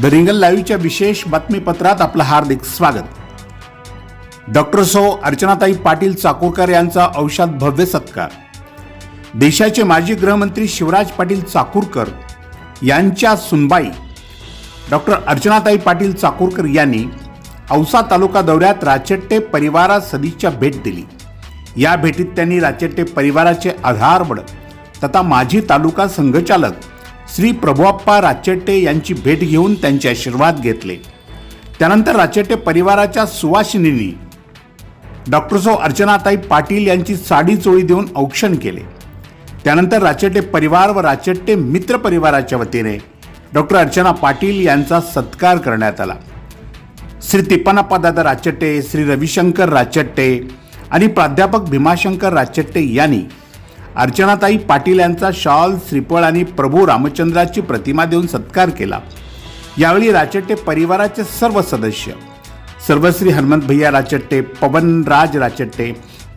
The रिंगल लाईव्हच्या विशेष बातमीपत्रात आपलं हार्दिक स्वागत डॉक्टर सौ अर्चनाताई पाटील चाकूरकर यांचा औषध भव्य सत्कार देशाचे माजी गृहमंत्री शिवराज पाटील चाकूरकर यांच्या सुनबाई डॉक्टर अर्चनाताई पाटील चाकूरकर यांनी औसा तालुका दौऱ्यात राचेट्टे परिवारा सदिच्छा भेट दिली या भेटीत त्यांनी राचेट्टे परिवाराचे आधारवड तथा माजी तालुका संघचालक श्री प्रभुआप्पा राचेट्टे यांची भेट घेऊन त्यांचे आशीर्वाद घेतले. त्यानंतर राचेट्टे परिवाराच्या सुवासिनींनी डॉक्टर सौ अर्चनाताई पाटील यांची साडी चोळी देऊन औक्षण केले. त्यानंतर राचेट्टे परिवार व राचेट्टे मित्र परिवाराच्या वतीने डॉक्टर अर्चना पाटील यांचा सत्कार करण्यात आला. श्री तिप्पनाप्पा दादा राचेट्टे श्री रविशंकर राचेट्टे आणि प्राध्यापक भीमाशंकर राचेट्टे यांनी अर्चनाताई पाटील यांचा शॉल श्रीफळ आणि प्रभू रामचंद्राची प्रतिमा देऊन सत्कार केला. यावेळी राचट्टे परिवाराचे सर्व सदस्य. सर्वश्री हनुमंत भैया राचट्टे पवनराज राचट्टे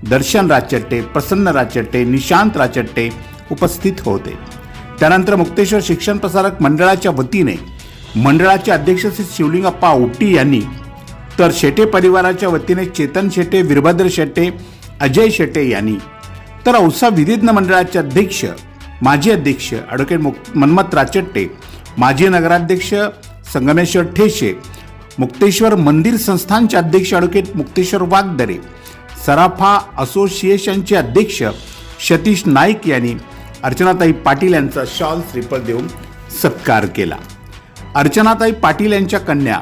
दर्शन राचट्टे प्रसन्न राचट्टे निशांत राचट्टे उपस्थित होते. त्यानंतर मुक्तेश्वर शिक्षण प्रसारक मंडळाच्या वतीने मंडळाचे अध्यक्ष श्री शिवलिंगप्पा औटी यांनी तर शेटे परिवाराच्या वतीने चेतन शेटे वीरभद्र शेट्टे अजय शेटे यांनी तर औसा विधिज्ञ मंडळाचे अध्यक्ष माजी अध्यक्ष ॲडव्होकेट मुक मन्मथ राचट्टे माजी नगराध्यक्ष संगमेश्वर ठेशे मुक्तेश्वर मंदिर संस्थानचे अध्यक्ष ॲडव्होकेट मुक्तेश्वर वागदरे सराफा असोसिएशनचे अध्यक्ष सतीश नाईक यांनी अर्चनाताई पाटील यांचा शॉल श्रीफळ देऊन सत्कार केला. अर्चनाताई पाटील यांच्या कन्या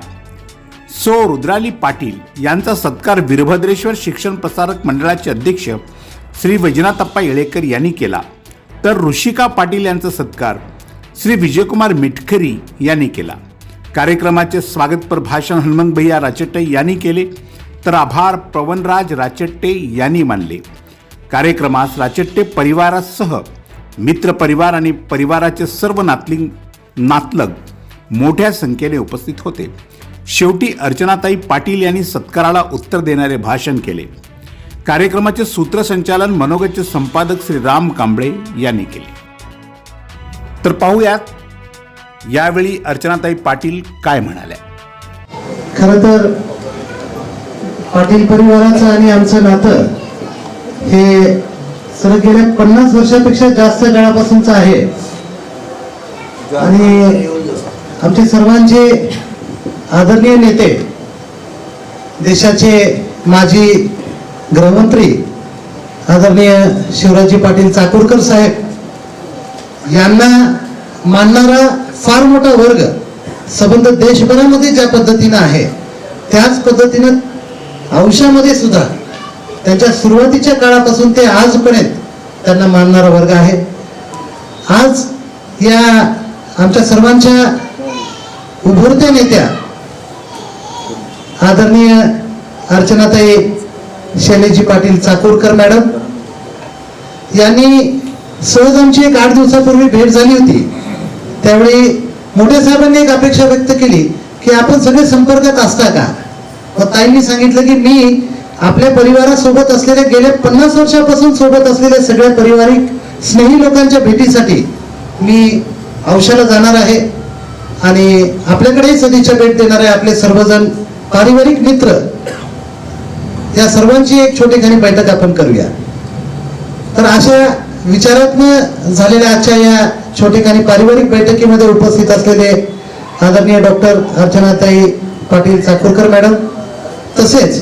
सो रुद्राली पाटील यांचा सत्कार वीरभद्रेश्वर शिक्षण प्रसारक मंडळाचे अध्यक्ष श्री वैजनाथप्पा येळेकर यांनी केला. तर ऋषिका पाटील यांचा सत्कार श्री विजयकुमार मिटकरी यांनी केला. कार्यक्रमाचे स्वागतपर भाषण हनुमंत भैया राचट्टे यांनी केले. तर आभार पवनराज राचट्टे यांनी मानले. कार्यक्रमास राचट्टे परिवारासह मित्र परिवार आणि परिवाराचे सर्व नातलिंग नातलग मोठ्या संख्येने उपस्थित होते. शेवटी अर्चनाताई पाटील यांनी सत्काराला उत्तर देणारे भाषण केले. कार्यक्रमाचे सूत्रसंचालन मनोगतचे संपादक श्री राम कांबळे यांनी केले. तर पाहूयात यावेळी अर्चनाताई पाटील काय म्हणाल्या? खर तर पाटील परिवाराचं आणि आमचं नातं हे सर गेल्या पन्नास वर्षापेक्षा जास्त काळापासूनच आहे. आणि आमचे सर्वांचे आदरणीय नेते देशाचे माजी गृहमंत्री आदरणीय शिवराजी पाटील चाकूरकर साहेब यांना मानणारा फार मोठा वर्ग संबंध देशभरामध्ये ज्या पद्धतीनं आहे त्याच पद्धतीनं अंशामध्ये सुद्धा त्यांच्या सुरुवातीच्या काळापासून ते आजपर्यंत त्यांना मानणारा वर्ग आहे. आज या आमच्या सर्वांच्या उभरत्या नेत्या आदरणीय अर्चनाताई शैलेजी पाटील चाकूरकर मॅडम. यांनी सहज आमची एक आठ दिवसापूर्वी भेट झाली होती. त्यावेळी मोठ्या साहेबांनी एक अपेक्षा व्यक्त केली की आपण सगळे संपर्कात असता का? मग ताईंनी सांगितलं की मी आपल्या परिवारासोबत असलेल्या गेल्या पन्नास वर्षापासून सोबत असलेल्या सगळ्या पारिवारिक स्नेही लोकांच्या भेटीसाठी मी औषधाला जाणार आहे आणि आपल्याकडेही सदिच्छा भेट देणार आहे आपले सर्वजण पारिवारिक मित्र. या सर्वांची एक छोटीखानी बैठक आपण करूया. तर अशा विचारातनं झालेल्या आजच्या या छोटेखानी पारिवारिक बैठकीमध्ये उपस्थित असलेले आदरणीय डॉक्टर अर्चनाताई पाटील चाकूरकर मॅडम तसेच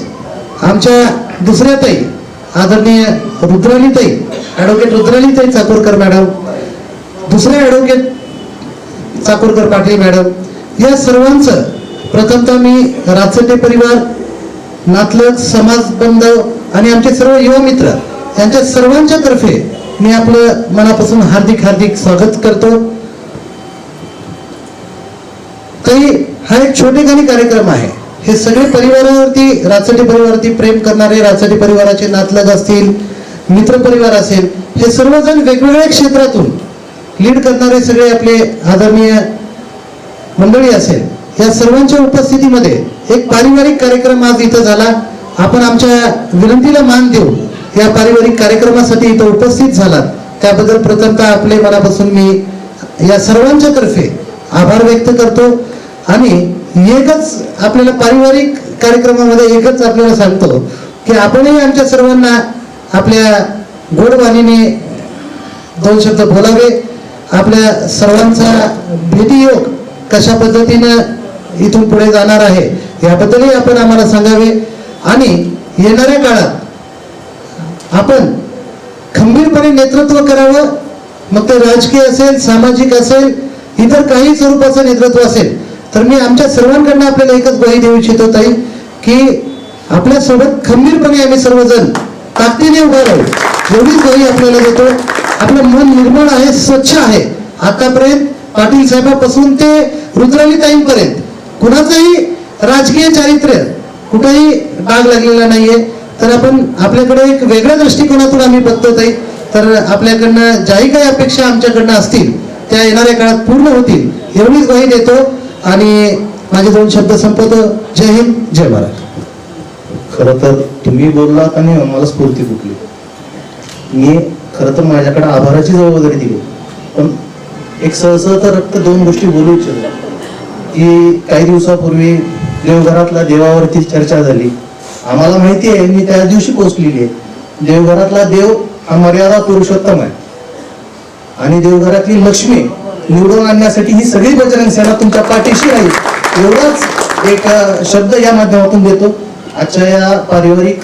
आमच्या दुसऱ्या ताई आदरणीय रुद्रालीताई ॲडव्होकेट रुद्रालीताई चाकूरकर मॅडम दुसऱ्या ॲडव्होकेट चाकूरकर पाटील मॅडम या सर्वांचं प्रथमतः मी राचटे परिवार नातलग समाज आणि आमचे सर्व युवा मित्र यांच्या सर्वांच्या तर्फे मी आपलं मनापासून हार्दिक हार्दिक स्वागत करतो. तरी हा एक छोटेखानी कार्यक्रम आहे. हे सगळे परिवारावरती राचडी परिवारावरती प्रेम करणारे राचडी परिवाराचे नातलग असतील मित्र परिवार असेल हे सर्वजण वेगवेगळ्या क्षेत्रातून लीड करणारे सगळे आपले आदरणीय मंडळी असेल. या सर्वांच्या उपस्थितीमध्ये एक पारिवारिक कार्यक्रम आज इथं झाला. आपण आमच्या विनंतीला मान देऊ या पारिवारिक कार्यक्रमासाठी इथं उपस्थित झालात. त्याबद्दल प्रथमतः आपले मनापासून मी या सर्वांच्या तर्फे आभार व्यक्त करतो. आणि एकच आपल्याला पारिवारिक कार्यक्रमामध्ये एकच आपल्याला सांगतो की आपणही आमच्या सर्वांना आपल्या गोडवाणीने दोन शब्द बोलावे. आपल्या सर्वांचा भेटीयोग कशा पद्धतीनं इथून पुढे जाणार आहे. याबद्दलही आपण आम्हाला सांगावे. आणि येणाऱ्या काळात आपण खंबीरपणे नेतृत्व करावं. मग ते राजकीय असेल सामाजिक असेल इतर काही स्वरूपाचं नेतृत्व असेल तर मी आमच्या सर्वांकडनं आपल्याला एकच ग्वाही देऊ इच्छितो ताई की आपल्यासोबत खंबीरपणे आम्ही सर्वजण ताकदीने उभा राहू. एवढीच ग्वाही आपल्याला देतो. आपलं मन निर्मळ आहे स्वच्छ आहे. आतापर्यंत पाटील साहेबापासून ते रुद्राली ताईंपर्यंत कुणाचंही राजकीय चारित्र्य कुठेही डाग लागलेला नाहीये. तर आपण आपल्याकडे एक वेगळ्या दृष्टिकोनातून आम्ही बघतो आहे तर आपल्याकडनं ज्याही काही अपेक्षा आमच्याकडनं असतील त्या येणाऱ्या काळात पूर्ण होतील एवढीच ग्वाही देतो. आणि माझे दोन शब्द संपवतो. जय हिंद जय महाराज खरं तर तुम्ही बोललात आणि मला स्फूर्ती फुटली. मी खरं तर माझ्याकडे आभाराची जबाबदारी दिली. पण एक सहसा तर रक्त दोन गोष्टी बोलू इच्छितो. की काही दिवसापूर्वी देवघरातला देवावरती चर्चा झाली. आम्हाला माहिती आहे मी त्या दिवशी पोचलेली आहे. देवघरातला देव हा मर्यादा पुरुषोत्तम आहे. आणि देवघरातली लक्ष्मी निवडून आणण्यासाठी ही सगळी बजरंग सेना तुमच्या पाठीशी आहे एवढाच एक शब्द या माध्यमातून देतो. आजच्या या पारिवारिक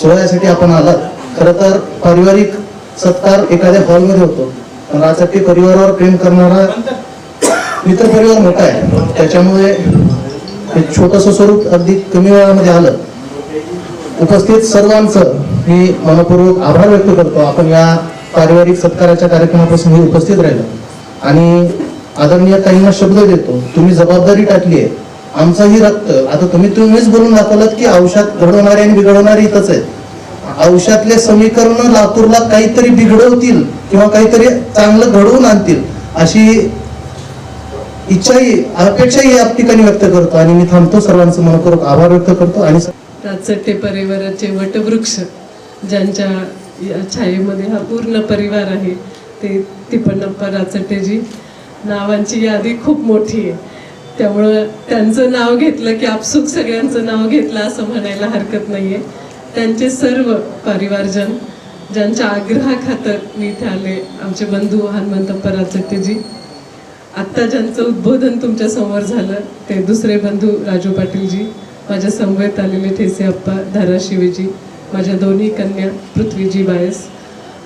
सोहळ्यासाठी आपण आलात. खर तर पारिवारिक सत्कार एखाद्या हॉलमध्ये होतो. पण राजसाठी परिवारावर प्रेम करणारा मित्र परिवार मोठा आहे. त्याच्यामुळे हे छोटस स्वरूप अगदी कमी वेळामध्ये आलं. उपस्थित सर्वांचं मी मनपूर्वक आभार व्यक्त करतो. आपण या पारिवारिक सत्काराच्या कार्यक्रमापासून मी उपस्थित राहिलो. आणि आदरणीय ताईंना शब्द देतो तुम्ही जबाबदारी टाकली आहे. आमचंही रक्त आता तुम्ही तुम्हीच बोलून दाखवलात की औषध घडवणारे आणि बिघडवणारे इथंच आहेत. औषधातले समीकरण लातूरला काहीतरी बिघडवतील किंवा काहीतरी चांगलं घडवून आणतील. अशी इच्छाही अपेक्षाही या ठिकाणी व्यक्त करतो आणि मी थांबतो सर्वांचं मनपूर्वक आभार व्यक्त करतो आणि राजचट्टे परिवाराचे वटवृक्ष ज्यांच्या छायेमध्ये हा पूर्ण परिवार आहे ते तिपण्णप्पा राजचट्टेजी नावांची यादी खूप मोठी आहे. त्यामुळं त्यांचं नाव घेतलं की आपसुक सगळ्यांचं नाव घेतलं असं म्हणायला हरकत नाही आहे त्यांचे सर्व परिवारजन ज्यांच्या आग्रहाखातर मी इथे आले आमचे बंधू हनुमंतप्पा राजचट्टेजी आत्ता ज्यांचं उद्बोधन तुमच्यासमोर झालं ते दुसरे बंधू राजू पाटीलजी माझ्या समवेत आलेले ठेसे अप्पा धाराशिवीजी माझ्या दोन्ही कन्या पृथ्वीजी बायस.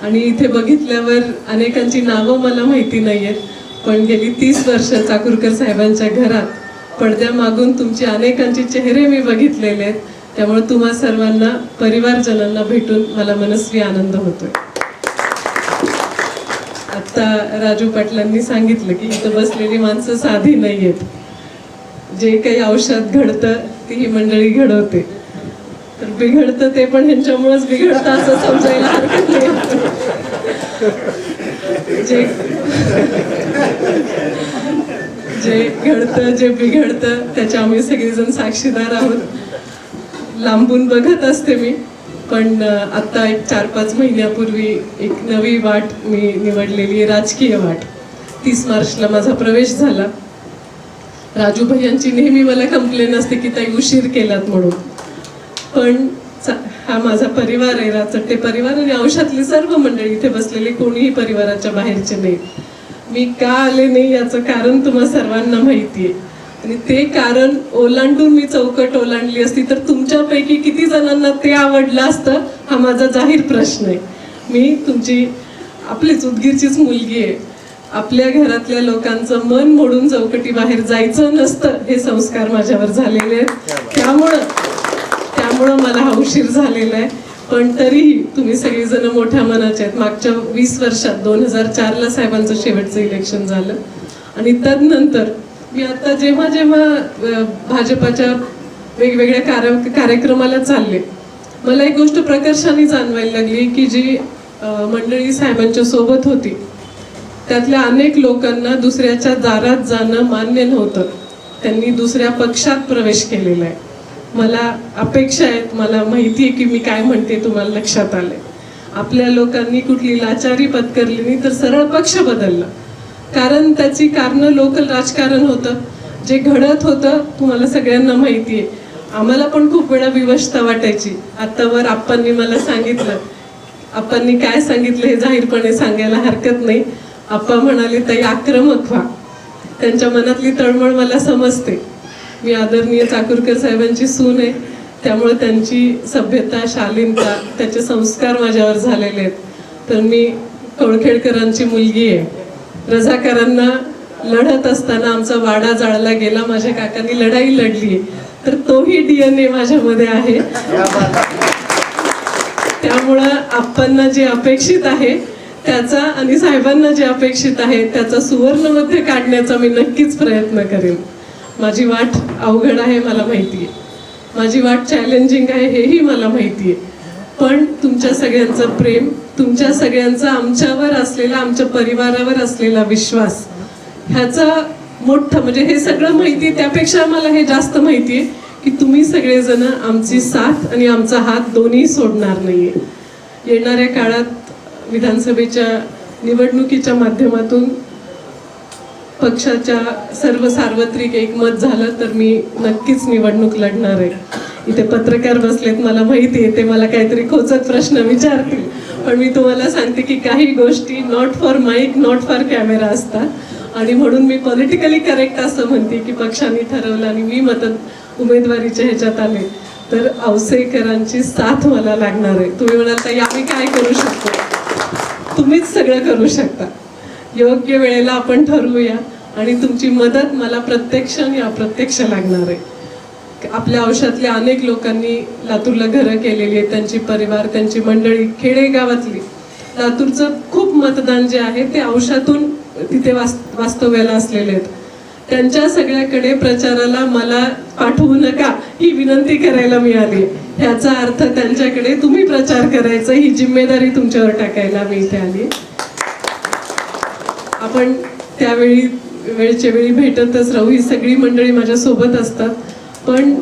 आणि इथे बघितल्यावर अनेकांची नावं मला माहिती नाही आहेत पण गेली तीस वर्ष चाकूरकर साहेबांच्या घरात पडद्यामागून तुमचे अनेकांचे चेहरे मी बघितलेले आहेत. त्यामुळे तुम्हा सर्वांना परिवारजनांना भेटून मला मनस्वी आनंद होतोय. आता राजू पाटलांनी सांगितलं की इथं बसलेली माणसं साधी नाही आहेत जे काही औषध घडतं ती ही मंडळी घडवते. तर बिघडतं ते पण ह्यांच्यामुळेच बिघडतं असं समजायला हरकत नाही. जे जे घडतं जे बिघडतं त्याच्या आम्ही सगळेजण साक्षीदार आहोत. लांबून बघत असते मी. पण आत्ता एक चार पाच महिन्यापूर्वी एक नवी वाट मी निवडलेली आहे राजकीय वाट. तीस मार्चला माझा प्रवेश झाला. राजू भैयांची नेहमी मला कंप्लेन असते की ताई उशीर केलात म्हणून. पण चा- हा माझा परिवार आहे राचट्टे परिवार आणि अंशातली सर्व मंडळी इथे बसलेले कोणीही परिवाराच्या बाहेरचे नाही. मी का आले नाही याचं कारण तुम्हा सर्वांना माहिती आहे. आणि ते कारण ओलांडून मी चौकट ओलांडली असती तर तुमच्यापैकी किती जणांना ते आवडलं असतं हा माझा जाहीर प्रश्न आहे. मी तुमची आपलीच उदगीरचीच मुलगी आहे. आपल्या घरातल्या लोकांचं मन मोडून चौकटी बाहेर जायचं नसतं हे संस्कार माझ्यावर झालेले आहेत. त्यामुळं त्यामुळं मला हा उशीर झालेला आहे. पण तरीही तुम्ही सगळेजण मोठ्या मनाचे आहेत. मागच्या वीस वर्षात दोन हजार चारला साहेबांचं शेवटचं इलेक्शन झालं. आणि तदनंतर मी आता जेव्हा जेव्हा भाजपाच्या वेगवेगळ्या कार्य कार्यक्रमाला चालले मला एक गोष्ट प्रकर्षाने जाणवायला लागली की जी मंडळी साहेबांच्या सोबत होती त्यातल्या अनेक लोकांना दुसऱ्याच्या दारात जाणं मान्य नव्हतं. त्यांनी दुसऱ्या पक्षात प्रवेश केलेला आहे. मला अपेक्षा आहेत मला माहिती आहे की मी काय म्हणते तुम्हाला लक्षात आलंय. आपल्या लोकांनी कुठली लाचारी पत्करली नाही तर सरळ पक्ष बदलला. कारण त्याची कारणं लोकल राजकारण होतं. जे घडत होतं तुम्हाला सगळ्यांना माहिती आहे. आम्हाला पण खूप वेळा विवशता वाटायची. आत्तावर आप्पांनी मला सांगितलं. आप्पांनी काय सांगितलं हे जाहीरपणे सांगायला हरकत नाही. आप्पा म्हणाले ताई आक्रमक व्हा. त्यांच्या मनातली तळमळ मला समजते. मी आदरणीय चाकूरकर साहेबांची सून आहे. त्यामुळे त्यांची सभ्यता शालीनता त्याचे संस्कार माझ्यावर झालेले आहेत. तर मी कवळखेडकरांची मुलगी आहे. रझाकारांना लढत असताना आमचा वाडा जाळला गेला माझ्या काकांनी लढाई लढली. तर तोही डीएनए माझ्यामध्ये आहे. त्यामुळं आपण जे अपेक्षित आहे त्याचा आणि साहेबांना जे अपेक्षित आहे त्याचा सुवर्णमध्ये काढण्याचा मी नक्कीच प्रयत्न करेन. माझी वाट अवघड आहे मला माहिती आहे माझी वाट चॅलेंजिंग आहे हेही मला माहिती आहे पण तुमच्या सगळ्यांचं प्रेम तुमच्या सगळ्यांचा आमच्यावर असलेला आमच्या परिवारावर असलेला विश्वास ह्याचा मोठं म्हणजे हे सगळं माहिती आहे, त्यापेक्षा मला हे जास्त माहिती आहे की तुम्ही सगळेजण आमची साथ आणि आमचा हात दोन्ही सोडणार नाहीये. येणाऱ्या काळात विधानसभेच्या निवडणुकीच्या माध्यमातून पक्षाच्या सर्व सार्वत्रिक एकमत झालं तर मी नक्कीच निवडणूक लढणार आहे. इथे पत्रकार बसलेत मला माहिती आहे ते मला काहीतरी खोचत प्रश्न विचारतील. पण मी तुम्हाला सांगते की काही गोष्टी not for mic not for camera असतात. आणि म्हणून मी पॉलिटिकली करेक्ट असं म्हणते की पक्षाने ठरवलं आणि मी मदत उमेदवारीच्या ह्याच्यात आले. तर अवसेकरांची साथ मला लागणार आहे. तुम्ही म्हणाल ताई आम्ही काय करू शकतो? तुम्हीच सगळं करू शकता. योग्य वेळेला आपण ठरवूया आणि तुमची मदत मला प्रत्यक्ष आणि अप्रत्यक्ष लागणार आहे. आपल्या आयुष्यातल्या अनेक लोकांनी लातूरला घरं केलेली आहेत त्यांची परिवार त्यांची मंडळी खेडेगावातली लातूरचं खूप मतदान जे आहे ते अंशातून तिथे वास वास्तव्याला असलेले आहेत. त्यांच्या सगळ्याकडे प्रचाराला मला पाठवू नका ही विनंती करायला मिळाली ह्याचा अर्थ त्यांच्याकडे तुम्ही प्रचार करायचा ही जिम्मेदारी तुमच्यावर टाकायला मी इथे आली. आपण त्यावेळी वेळच्या वेळी भेटतच राहू ही सगळी मंडळी माझ्या सोबत असतात. पण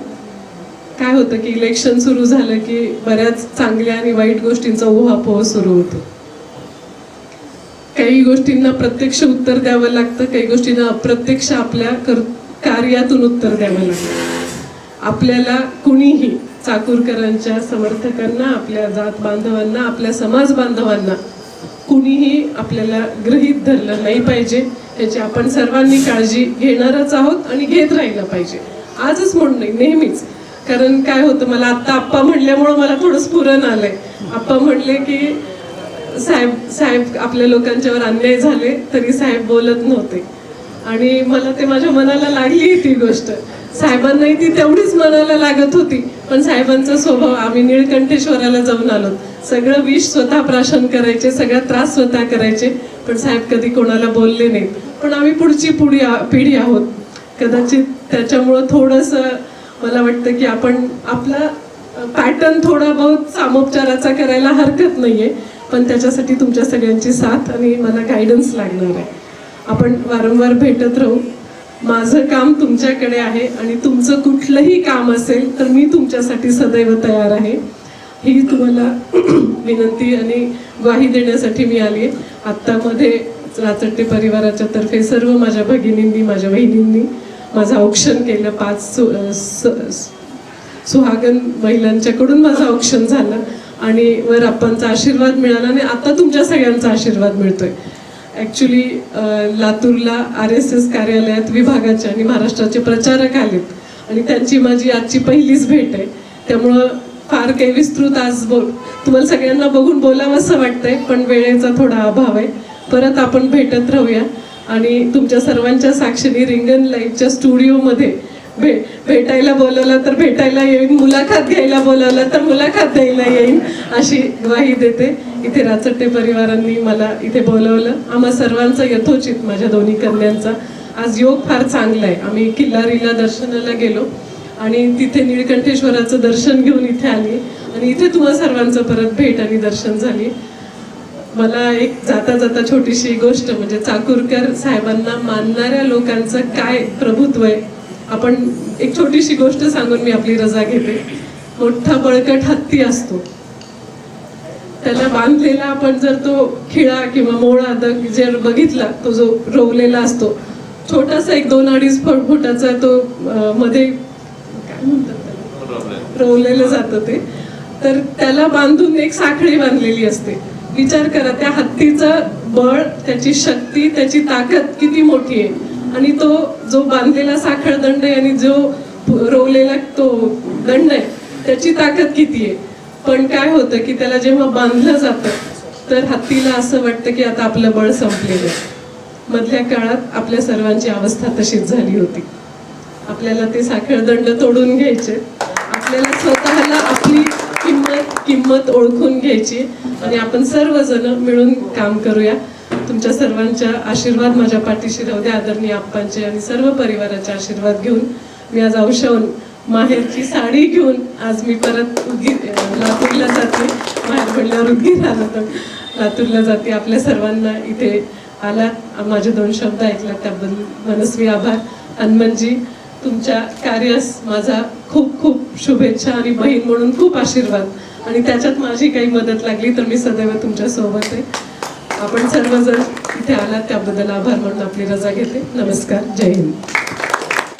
काय होतं की इलेक्शन सुरू झालं की बऱ्याच चांगल्या आणि वाईट गोष्टींचा उहापोह सुरू होतो. काही गोष्टींना प्रत्यक्ष उत्तर द्यावं लागतं काही गोष्टींना अप्रत्यक्ष आपल्या कर कार्यातून उत्तर द्यावं लागतं. आपल्याला कुणीही चाकूरकरांच्या समर्थकांना आपल्या जात बांधवांना आपल्या समाज बांधवांना कुणीही आपल्याला गृहीत धरलं नाही पाहिजे याची आपण सर्वांनी काळजी घेणारच आहोत आणि घेत राहिलं पाहिजे. आजच म्हणून नाही नेहमीच. कारण काय होतं मला आत्ता आप्पा म्हणल्यामुळं मला थोडं स्फुरण आलंय आप्पा म्हणले की साहेब साहेब आपल्या लोकांच्यावर अन्याय झाले तरी साहेब बोलत नव्हते. आणि मला ते माझ्या मनाला लागली ती गोष्ट. साहेबांनाही ती तेवढीच मनाला लागत होती पण साहेबांचा स्वभाव आम्ही निळकंठेश्वराला जाऊन आलो. सगळं विष स्वतः प्राशन करायचे सगळा त्रास स्वतः करायचे पण साहेब कधी कोणाला बोलले नाहीत. पण आम्ही पुढची पुढी पिढी आहोत. कदाचित त्याच्यामुळं थोडंसं मला वाटतं की आपण आपला पॅटर्न थोडा बहुत सामोपचाराचा करायला हरकत नाहीये पण त्याच्यासाठी तुमच्या सगळ्यांची साथ आणि मला गायडन्स लागणार आहे. आपण वारंवार भेटत राहू. माझं काम तुमच्याकडे आहे आणि तुमचं कुठलंही काम असेल तर मी तुमच्यासाठी सदैव तयार आहे. ही तुम्हाला विनंती आणि ग्वाही देण्यासाठी मी आली आहे. आत्तामध्ये राचट्टे परिवाराच्या तर्फे सर्व माझ्या भगिनींनी माझ्या बहिणींनी माझं औक्षण केलं पाच सु स- सुहागन महिलांच्याकडून माझं औक्षण झालं. आणि वर आपणचा आशीर्वाद मिळाला आणि आता तुमच्या सगळ्यांचा आशीर्वाद मिळतोय. ॲक्च्युली लातूरला आर एस एस कार्यालयात विभागाचे आणि महाराष्ट्राचे प्रचारक आलेत. आणि त्यांची माझी आजची पहिलीच भेट आहे. त्यामुळं फार काही विस्तृत आज बोल तुम्हाला सगळ्यांना बघून बोलावं असं वाटतंय पण वेळेचा थोडा अभाव आहे. परत आपण भेटत राहूया. आणि तुमच्या सर्वांच्या साक्षीने रिंगण लाईव्हच्या स्टुडिओमध्ये भे भेटायला बोलवलं तर भेटायला येईन मुलाखत घ्यायला बोलवलं तर मुलाखत द्यायला येईन अशी ग्वाही देते. इथे राचट्टे परिवारांनी मला इथे बोलवलं. आम्हा सर्वांचा यथोचित माझ्या दोन्ही कन्यांचा. आज योग फार चांगला आहे. आम्ही किल्लारीला दर्शनाला गेलो आणि तिथे निळकंठेश्वराचं दर्शन घेऊन इथे आली. आणि इथे तुम्हा सर्वांचं परत भेट आणि दर्शन झाली. मला एक जाता जाता छोटीशी गोष्ट म्हणजे चाकूरकर साहेबांना मानणाऱ्या लोकांचं काय प्रभुत्व आहे आपण एक छोटीशी गोष्ट सांगून मी आपली रजा घेते. मोठा बळकट हत्ती असतो. त्याला बांधलेला आपण जर तो खिळा किंवा मोळा द- जर बघितला तो जो रोवलेला असतो छोटासा एक दोन अडीच फूट फुटाचा तो मध्ये काय म्हणतात त्याला? रोवलेलं जातं ते. तर त्याला बांधून एक साखळी बांधलेली असते. विचार करा त्या हत्तीचं बळ त्याची शक्ती त्याची ताकद किती मोठी आहे? आणि तो जो बांधलेला साखळ दंड आहे आणि जो रोवलेला तो दंड आहे त्याची ताकद किती आहे? पण काय होतं की त्याला जेव्हा बांधलं जातं तर हत्तीला असं वाटतं की आता आपलं बळ संपलेलं आहे. मधल्या काळात आपल्या सर्वांची अवस्था तशीच झाली होती. आपल्याला ते साखळदंड तोडून घ्यायचे. आपल्याला स्वतःला किंमत ओळखून घ्यायची. आणि आपण सर्वजण मिळून काम करूया. तुमच्या सर्वांच्या आशीर्वाद माझ्या पाठीशी राहू द्या. आदरणीय आप्पांचे आणि सर्व परिवाराचे आशीर्वाद घेऊन मी आज औषध माहेरची साडी घेऊन आज मी परत उदगीर लातूरला जाते. माहेर म्हणल्यावर उदगीर आलो तर लातूरला जाते. आपल्या सर्वांना इथे आलात माझे दोन शब्द ऐकलात त्याबद्दल मनस्वी आभार. हनुमानजी तुमच्या कार्यास माझा खूप खूप शुभेच्छा आणि बहीण म्हणून खूप आशीर्वाद. आणि त्याच्यात माझी काही मदत लागली तर मी सदैव तुमच्यासोबत आहे. आपण सर्वजण इथे आलात त्याबद्दल आभार म्हणून आपली रजा घेते. नमस्कार. जय हिंद.